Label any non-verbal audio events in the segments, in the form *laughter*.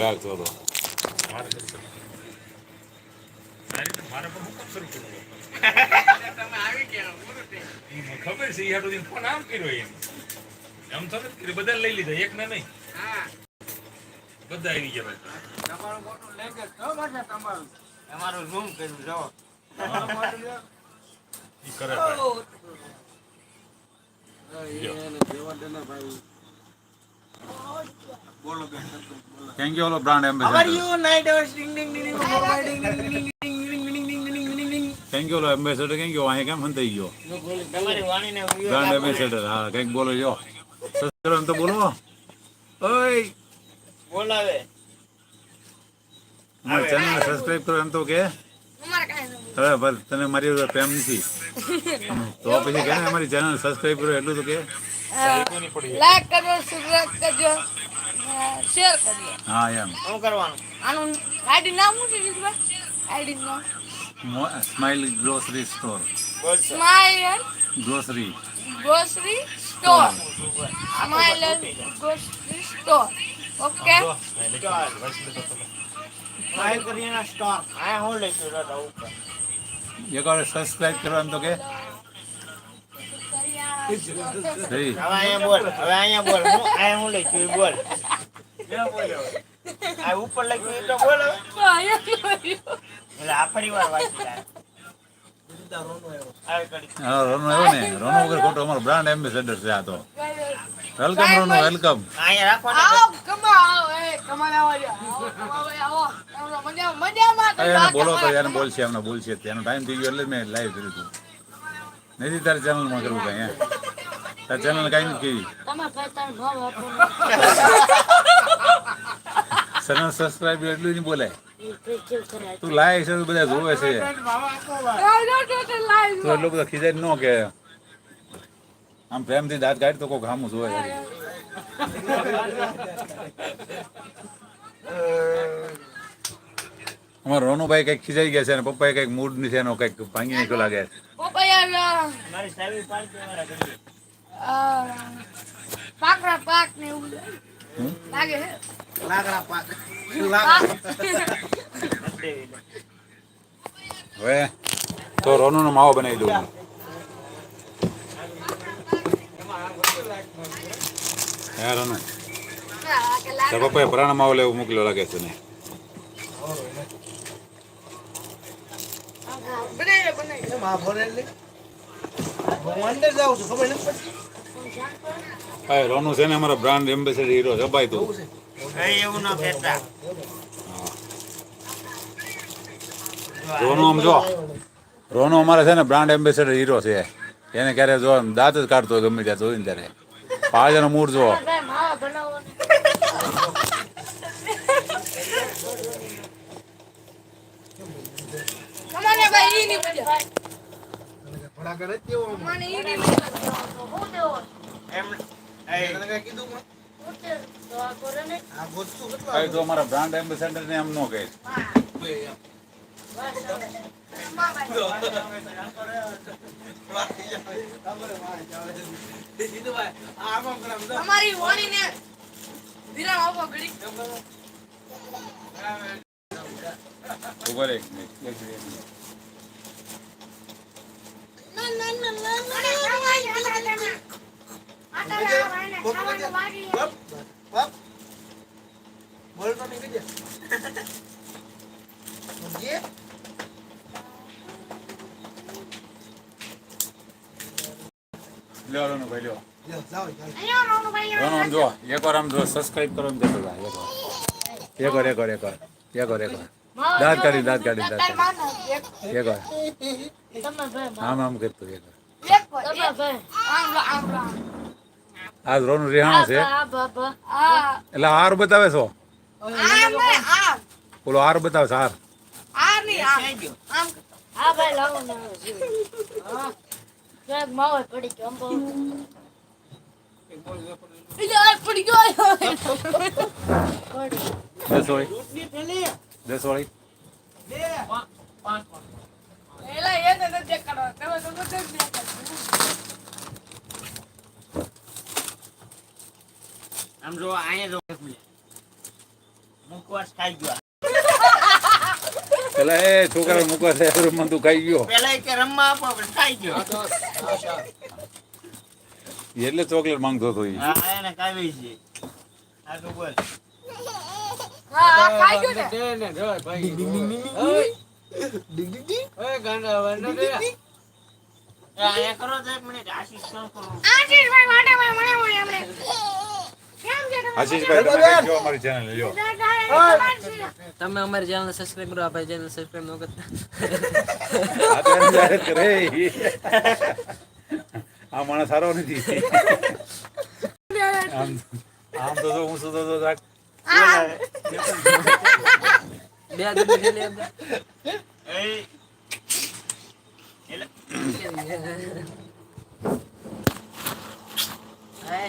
રાખતો હતો ખબર છે યાર ફોન લઈ લીધા એક ને નહીં બધા આવી ગયા તમારું મોટું લેગેજ તો પાછા તમારું તમારું રૂમ કર્યું જો દેવા ભાઈ. થેન્ક યુ ઓલો બ્રાન્ડ એમ્બેસેડર થેન્ક યુ ઓલો એમ્બેસેડર કેમ ગયો અહીંયા કેમ હંતાઈ ગયો બ્રાન્ડ એમ્બેસેડર હા કંઈક બોલો જો સસરામ તો બોલો ઓય બોલાવે મારી ચેનલ સબસ્ક્રાઈબ કરો એમ તો કે હવે ભલે તને મારી પ્રેમ નથી. *laughs* તો પછી કે અમારી ચેનલ સબસ્ક્રાઇબ કરો. એટલું તો કે લાઈક કરજો સબસ્ક્રાઇબ કરજો શેર કરજો. હા એમ. શું કરવાનું? આનું આઈડી નામ શું છે આઈડી નામ? Smile grocery store smile smile grocery grocery store smile grocery store okay કરીને સ્ટોક આ હું લઈશું દાદા ઉપર એક વાર સબસ્ક્રાઇબ કરવાનું તો કે. હવે અહીંયા બોલ હવે અહીંયા બોલ. હું આ હું બોલ. આ ઉપર લખ્યું એ તો બોલ એટલે આ ફરી વાર વાંચી ખોટો અમારો બ્રાન્ડ એમ્બેસેડર છે આ તો. વેલકમ રોનો વેલકમ અહીંયા રાખવાનું બોલો તો એને બોલશે એમને બોલશે. તેનો ટાઈમ થઈ ગયો એટલે મેં લાઈવ કર્યું હતું. નથી તારી ચેનલમાં કરવું કઈ હે? ચેનલ કઈ નથી વાપરો ચેનલ સબસ્ક્રાઇબ એટલું નહીં બોલે તું લાય છે બધા જોવે છે. તું એટલું બધો ખીજાય ન કે. આમ પ્રેમથી દાંત કાઢ તો કોઈ ખામું જોવે છે. *laughs* અમારા રોનુભાઈ કંઈક ખીજાઈ ગયા છે અને પપ્પાએ કંઈક મૂડની એનો કંઈક ભાંગી નીકળ્યો લાગે હવે તો રોનુ નો માવો બનાવી દઉં અંદર જાઉં છું ખબર નથી પડતી હા. રોનુ છે ને અમારા બ્રાન્ડ એમ્બેસેડર હીરો છે ભાઈ તું. એવું ન કહેતા. રોનુ આમ જો રોનું અમારે છે ને બ્રાન્ડ એમ્બેસેડર હીરો છે. એને ક્યારે જો દાંત જ કાઢતો ગમે ત્યાં જોઈને ત્યારે. પાજાનો મૂડ જુઓ અમારા બ્રાન્ડ એમ્બેસેન્ડર ને એમ નો કહે. અમારી હોળી ને વિરામ આપો ઘડી ઊભો રે એક મિનિટ એક મિનિટ બોલ તો નીકળી જાય ના ના ના આટા વાળને ખાવાનું બાકી લ્યો રોનુ ભાઈ લ્યો અહીંયા રોનું ભાઈ રોનુ આમ જો એકવાર આમ જો સબસ્ક્રાઇબ કરો એમ જતો ભાઈ એકવાર એકવાર એકવાર એકવાર એકવાર દાંત કાઢી દાંત કાઢી દાંત કાઢી. એકવાર તમે ભાઈ આમ આમ કરતો એકવાર એક પર તમે ભાઈ આમ લો, આમ લો, આમ આજ રોનુ રિહાણો છે. આ બાબા આ એટલે હાર બતાવે છો? આમ નહીં, આમ ઓલો હાર બતાવે છે હાર. આ નહીં આમ. આમ. આ ભાઈ લાવો ને હા માવો પડી ગયો અંબો. પડી ગયો દસ વાળી. દસ વાળી. એલા એને નથી દેખાડવા. તમે તો નથી આમ જો અહીંયા જો મુખવાસ ખાઈ ગયો. પેલા એ છોકરા મૂકવા છે રૂમમાં તું ખાઈ ગયો. પેલા કે રમવા આપો પણ ખાઈ ગયો. એટલે ચોકલેટ માંગતો હતો હા એને કાવી છે. આ તો બોલ. આશીષભાઈ અમારી ચેનલ લ્યો. તમે અમારી ચેનલ સબસ્ક્રાઇબ કરો આપણે ચેનલ સબસ્ક્રાઇબ ન કરતા. આ માણસ સારો નથી. આમ આમ તો હું શું તો બે દૂધ ખેલી આપણે. એ. એટલે હાય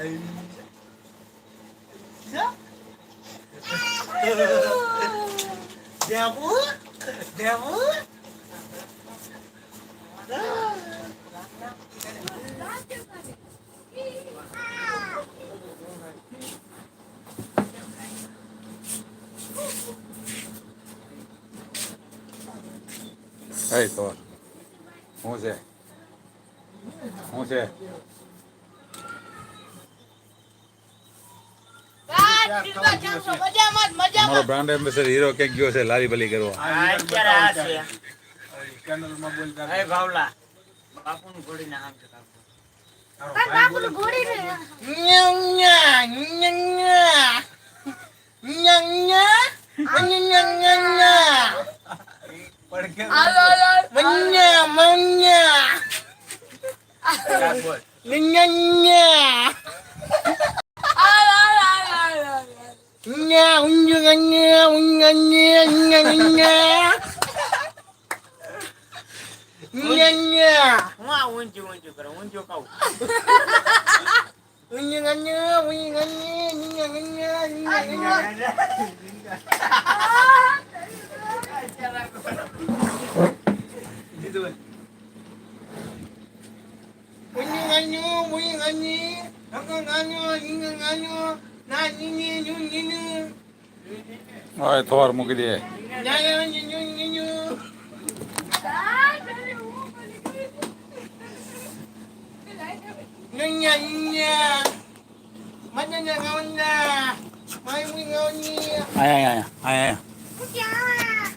મોટી ઓલા ભાઈ ગયા ગયા આવ્યા નહીં પાછા વીસ ના માવા હાય બીજા ને વાડી આલા આશીષ નપા આવી છે આવો થોડું આવો દેવું દેવું એ તો હું છે હું છે આશીર્વાદ કેમ છો? મજામાં જ, અમારો બ્રાન્ડ એમ્બેસેડર હીરો ક્યાંક ગયો છે લારી બલી કરવા. આ અત્યારે આ છે. એ ભાવલા બાપુનું ઘોડી ને nghe nghe nghe nghe nghe nghe mà uống chưa uống chưa cần uống chưa câu uống nghe nghe uống nghe nghe nghe nghe nghe nghe Gitu. Bunyi nganyu, bunyi nganyi. Aku nganyu, ingat nganyu. Nah, ini, ini, ini. આયા આયા આયા આયા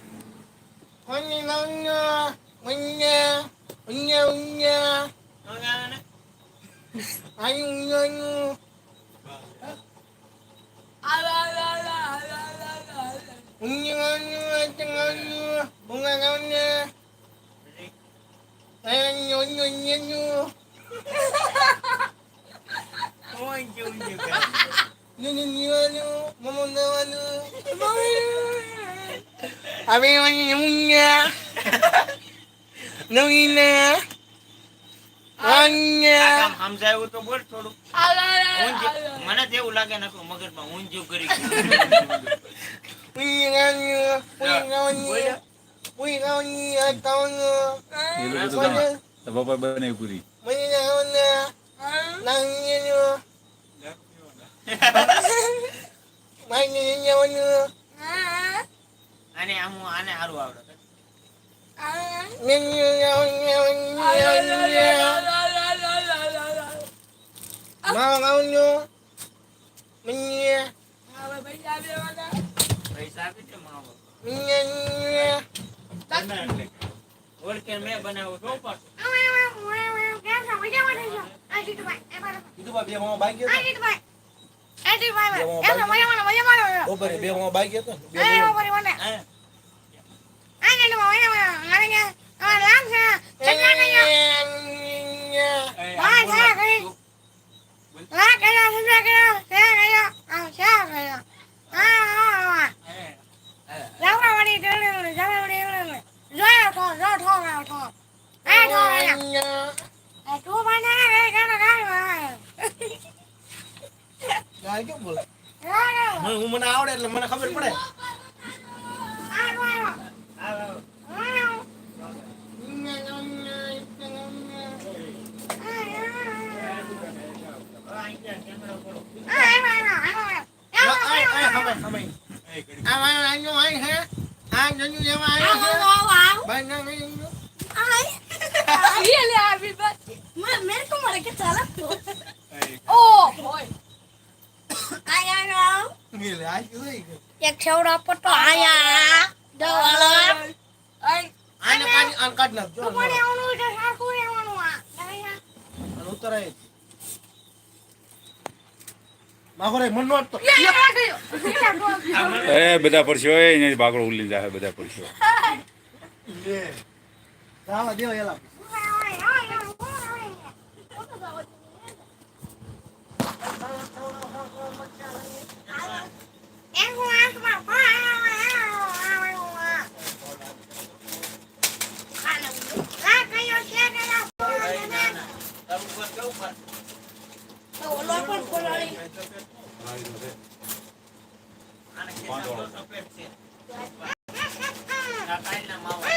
આલો આલો આલો આલો આલો આલો ઊંચું ઊંચું કરું આ કામ સમજાયું તો બોલ થોડું Quy ngon như, quy ngon như, quy ngon như, tao như. Ini lu itu sama. Tapi apa benar yang kuri? Mana ngao na, nang như như. Mai như ngao như. Ane amu ane aru aru. Như như ngao ngao ngao ngao. Mau ngao như, mình. Hãy subscribe cho kênh Ghiền Mì Gõ Để không bỏ lỡ những video hấp dẫn પૈસા આપી દે માવો. ઓળખે મેં બનાવ્યો તો પાછું હે? ગયા આ કર્યો ગયા કર્યો તે કર્યો આમ શા કર્યો આ આ જવરાવાડી ડેલી જવરાવાડી ડેલી જોયો તો જો ઠો ગયો ઠો એ ઠો ગયો એ તું બના રે ગાનો ગાનો ગાય કેમ બોલે ગાનો હું હું મને આવડે એટલે મને ખબર પડે આ ગાનો આ આ હવે હવે આ આ આનો આઈ હે આ જન્યુ લેવા આવ્યો છે ભાઈ ના નહીં मेरे को मर के चला तो ओ बोय आया ना મિલે આ શું થઈ ગયું એક છેવડા પટ્ટો આયા દવાલા આને કાઢી આને કાઢ નાખ જો કોને આવવાનું છે સાકુ રહેવાનું આ દયા અને ઉતરાય એ બધા પડશો એ અહીંયા બાકડો ઉલી જાય બધા પડશો. Thank રાવા દેવા એલા પણ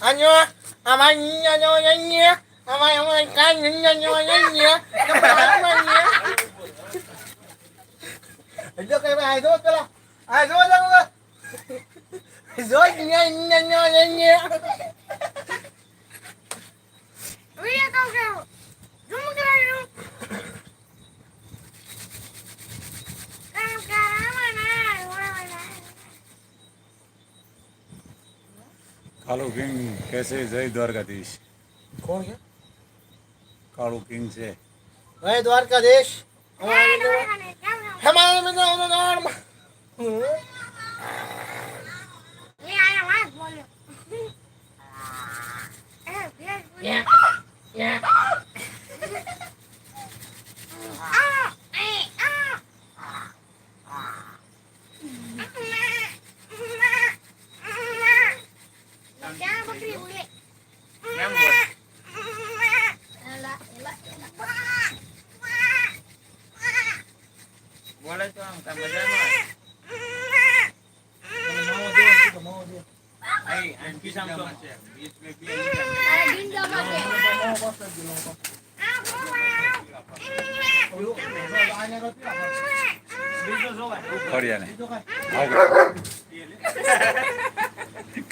anh nhớ à mày nhớ nhớ nhớ nhớ. À mày không anh cái nhớ nhớ nhớ nhớ nhớ. Nó phải nó nhớ. Được cái này thôi cái là ai thôi đâu rồi Zod, nha, nha, nha, nha. Vem cá, Gal. Vamos gravar. Kalu king कैसे जय द्वारकाधीश कौन है Kalu king से जय द्वारकाधीश हमारे हमारे Yeah.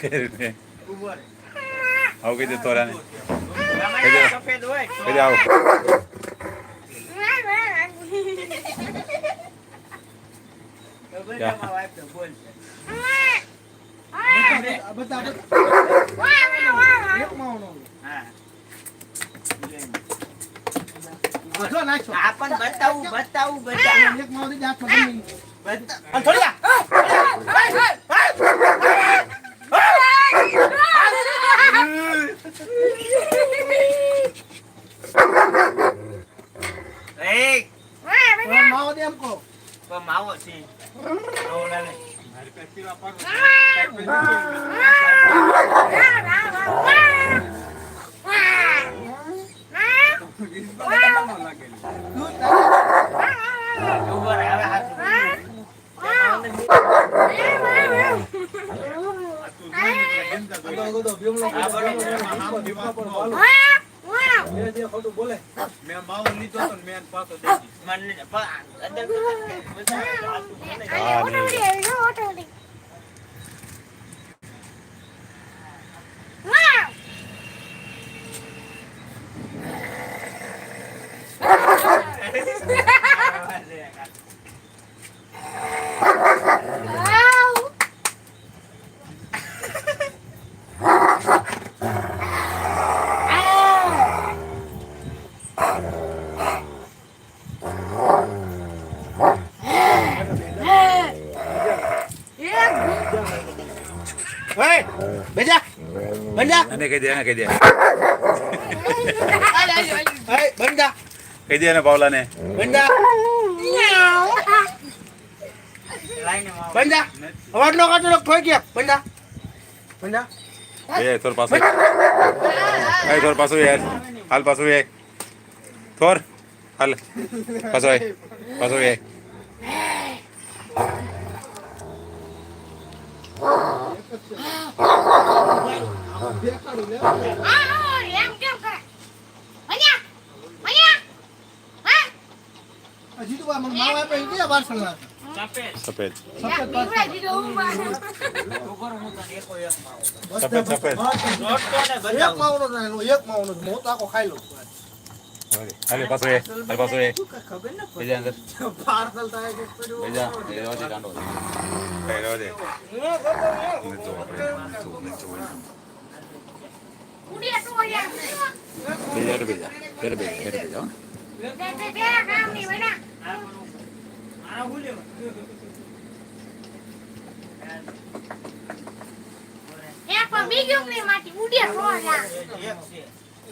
માવો આવું કહી દે આ જો નાખો. આ પણ બતાવું બતાવું બતાવું. થોડી આ. એ હવે માવો દે એમ કહો. તો માવો છે માવો લાલે દૂધ નાખો. ઊભો રે હવે હાથ આ તો બધો ભીમલો આ બરોબર. ભીમલો બોલો હા વાહ એ જે ખોટું બોલે મેં માવો લીધો તો ને મેં પાછો દઈ દીધો. મને પણ અંદર આ હે? બેજા. બંધા એને કહી દે એને કહી દે. હે બંધા કહી દે એને પાવલાને. માં બંધા અવાજ નો કાઢો ઠોઈ ગયા. બંધા બંધા એ થોર પાછો. એ થોર પાછો યાર હાલ. પાછો એ. થોર હાલ. પાછો એ પાછો એ. આ સફેદ એકો સફેદ માવનો ના એક માવનો હું તો આખો ખાઈ લઉં હાલે પાછો એ હાલ પાછો એ બીજા અંદર પાર્સલ થાય કે પડ્યો બીજા એ રોજે કાંડો એ રોજે ને તો ઉડી તો બીજા એટલે બીજા એટલે બીજા એટલે બીજા ની એક પર બીજું ની માટી ઉડી તો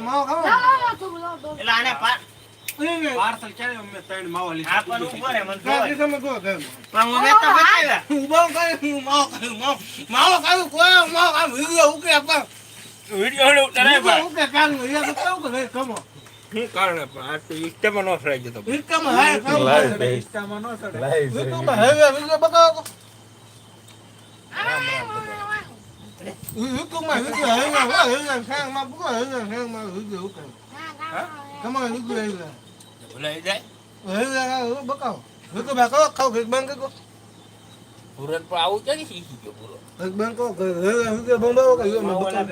માવો ખાવો એટલે આને પા- પાર્સલ ચાલે અમે ત્રણ માવા આ પણ ઊભો રહે, મને જોવા તમે કહો કેમ પણ હું તો બતાવ્યા. ઊભો કરી હું માવ ખાયું માવ માવ કોઈ માવ ખાયું વિડિયો ઉકે આપા વીડિયો ઉતારે વિડિયો ઉકે કાલ નો યાદ કેવું કે ભાઈ કમો ઇકમ હાય ખાવ લાઈવ વિડિયો માં હવે વિડિયો બતાવો વિડિયો વિડિયો હવે હવે હવે ખાંગ હવે ખાંગ વિડિયો ઉકે તમારે વિડિયો હવે બકાવ બકાવો વિડિયો બકાવો ખાવ એક બંધ કરો એક બંધ કરો હવે વિડિયો બંધ કે